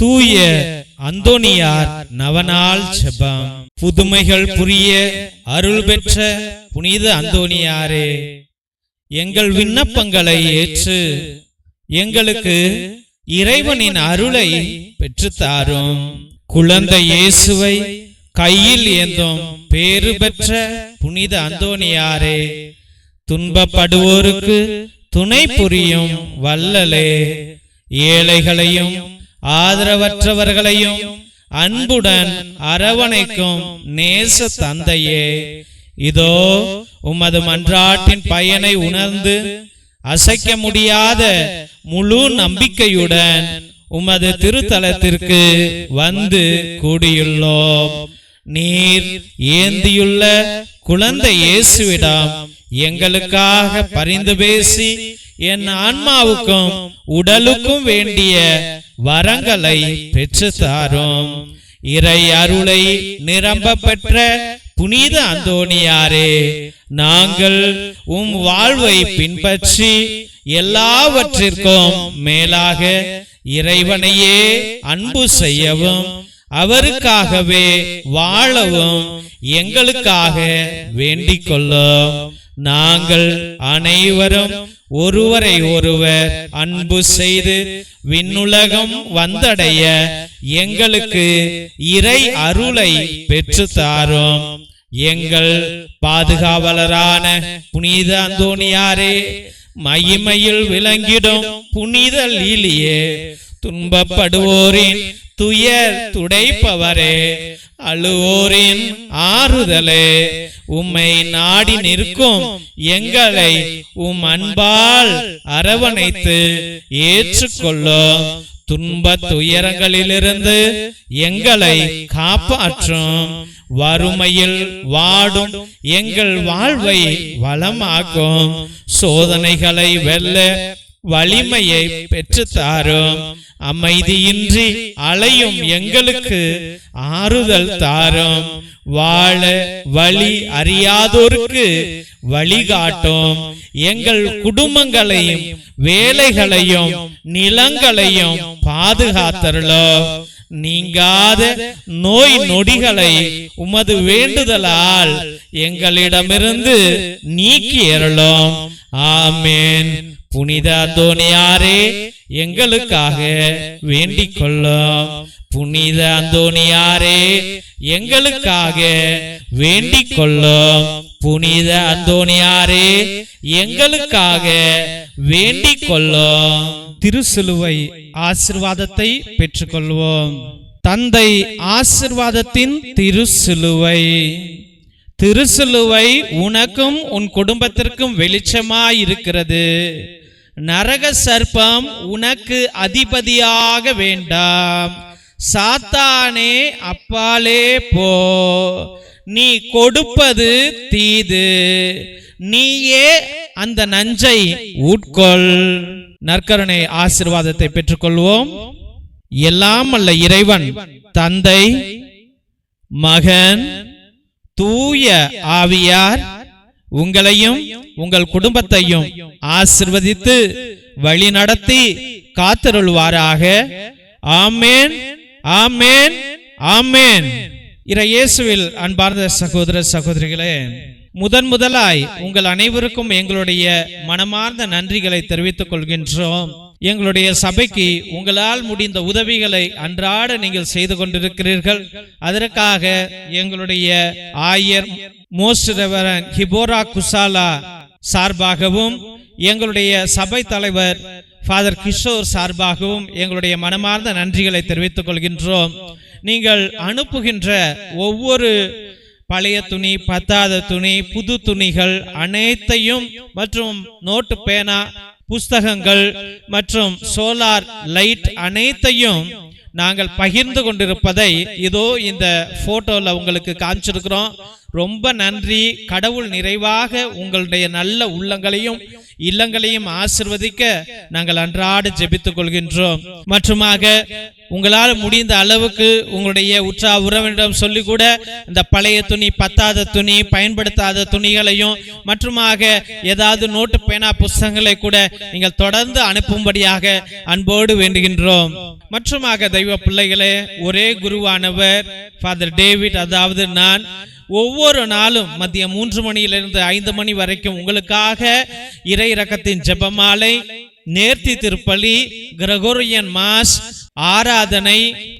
தூய அந்தோனியார் நவநாள் செபம். புதுமைகள் புரிய அருள் பெற்ற புனித அந்தோனியாரே. எங்கள் விண்ணப்பங்களை ஏற்று எங்களுக்கு இறைவனின் அருளை பெற்றுத்தாரும். குழந்தை இயேசுவை கையில் ஏந்தும் பேறு பெற்ற புனித அந்தோனியாரே. துன்பப்படுவோருக்கு துணை புரியும் வல்லலே. ஏழைகளையும் ஆதரவற்றவர்களையும் அன்புடன் அரவணைக்கும் நேச தந்தையே. இதோ உமது மன்றாட்டின் பயனை உணர்ந்து அசைக்க முடியாத முழு நம்பிக்கையுடன் உமது திருத்தலத்திற்கு வந்து கூடியுள்ளோம். நீர் ஏந்தியுள்ள குழந்தை இயேசுவிடம் எங்களுக்காக பரிந்து பேசி என் ஆன்மாவுக்கும் உடலுக்கும் வேண்டிய வரங்களை பெற்று தாரும் இறை அருளை நிரம்ப பெற்ற புனித அந்தோணியாரே நாங்கள் உம் வாழ்வை பின்பற்றி எல்லாவற்றிற்கும் மேலாக இறைவனையே அன்பு செய்யவும் அவருக்காகவே வாழவும் எங்களுக்காக வேண்டிக் கொள்ளும் நாங்கள் அனைவரும் ஒருவரை ஒருவர் அன்பு செய்து விண்ணுலகம் வந்தடைய எங்களுக்கு இறை அருளை பெற்று தாரும் எங்கள் பாதுகாவலரான புனித அந்தோணியாரே மகிமையில் விளங்கிடும் புனித லீலியே துன்பப்படுவோரின் துயர் துடைப்பவரே அழுவோரின் ஆறுதலே. உம்மை நாடி நிற்கும் எங்களை உம் அன்பால் அரவணைத்து ஏற்றுக்கொள்ளும் துன்ப துயரங்களிலிருந்து எங்களை காப்பாற்றும். வறுமையில் வாடும் எங்கள் வாழ்வை வளமாக்கும். சோதனைகளை வெல்ல வலிமையை பெற்றுத்தாரும். அமைதியின்றி அலையும் எங்களுக்கு ஆறுதல் தாரும். வாழ வழி அறியாதோருக்கு வழிகாட்டும். எங்கள் குடும்பங்களையும் வேலைகளையும் நிலங்களையும் பாதுகாத்தருளோ. நீங்காத நோய் நொடிகளை உமது வேண்டுதலால் எங்களிடமிருந்து நீக்கி அருளும் ஆமேன். புனித அந்தோணியாரே எங்களுக்காக வேண்டிக் கொள்ளும் புனித அந்தோணியாரே எங்களுக்காக வேண்டிக் கொள்ளும் புனித அந்தோணியாரே எங்களுக்காக வேண்டிக் கொள்ளும் திருசிலுவை ஆசிர்வாதத்தை பெற்றுக்கொள்வோம். தந்தை ஆசிர்வாதத்தின் திருசிலுவை. திருசிலுவை உனக்கும் உன் குடும்பத்திற்கும் வெளிச்சமாயிருக்கிறது. நரக சர்ப்பம் உனக்கு அதிபதியாக வேண்டாம். சாத்தானே அப்பாலே போ. நீ கொடுப்பது தீது. நீயே அந்த நஞ்சை உட்கொள். நற்கருணை ஆசிர்வாதத்தை பெற்றுக்கொள்வோம். எல்லாம் அல்ல இறைவன் தந்தை மகன் தூய ஆவியார் உங்களையும் உங்கள் குடும்பத்தையும் ஆசிர்வதித்து வழி நடத்தி காத்தருள்வாராக. ஆமேன். ஆமேன். ஆமேன். இற இயேசுவில் அன்பார்ந்த சகோதர சகோதரிகளே முதன் முதலாய் உங்கள் அனைவருக்கும் எங்களுடைய மனமார்ந்த நன்றிகளை தெரிவித்துக் கொள்கின்றோம். எங்களுடைய சபைக்கு உங்களால் முடிந்த உதவிகளை அன்றாட நீங்கள் செய்து கொண்டிருக்கிறீர்கள். அதற்காக எங்களுடைய ஆயர் மோஸ்ட் ரெவரன் ஹிபோரா குசாலா சார்பாகவும் எங்களுடைய சபை தலைவர் ஃபாதர் கிஷோர் சார்பாகவும் எங்களுடைய மனமார்ந்த நன்றிகளை தெரிவித்துக் கொள்கின்றோம். நீங்கள் அனுப்புகின்ற ஒவ்வொரு பழைய துணி பத்தாத துணி புது துணிகள் அனைத்தையும் மற்றும் நோட்டு பேனா புஸ்தகங்கள் மற்றும் சோலார் லைட் அனைத்தையும் நாங்கள் பகிர்ந்து கொண்டிருப்பதை இதோ இந்த போட்டோல உங்களுக்கு காமிச்சிருக்கிறோம். ரொம்ப நன்றி. கடவுள் நிறைவாக உங்களுடைய நல்ல உள்ளங்களையும் இல்லங்களையும் ஆசிர்வதிக்க நாங்கள் அன்றாட ஜெபித்துக் கொள்கின்றோம். மற்றுமாக உங்களால் முடிந்த அளவுக்கு உங்களுடைய உற்றா உறவினரிடம் சொல்லி கூட இந்த பழைய துணி பத்தாத துணி பயன்படுத்தாத துணிகளையும் மற்றுமாக ஏதாவது நோட்டு பேனா புஸ்தகங்களை கூட நீங்கள் தொடர்ந்து அனுப்பும்படியாக அன்போடு வேண்டுகின்றோம். மற்றுமாக தெய்வ பிள்ளைகளே ஒரே குருவானவர் ஃபாதர் டேவிட் அதாவது நான் ஒவ்வொரு நாளும் மதியம் மூன்று மணியிலிருந்து ஐந்து மணி வரைக்கும் உங்களுக்காக இறை இரக்கத்தின் ஜெபமாலை நேர்த்தி திருப்பலி கிரகோரியன் மாஸ் ஆராதனை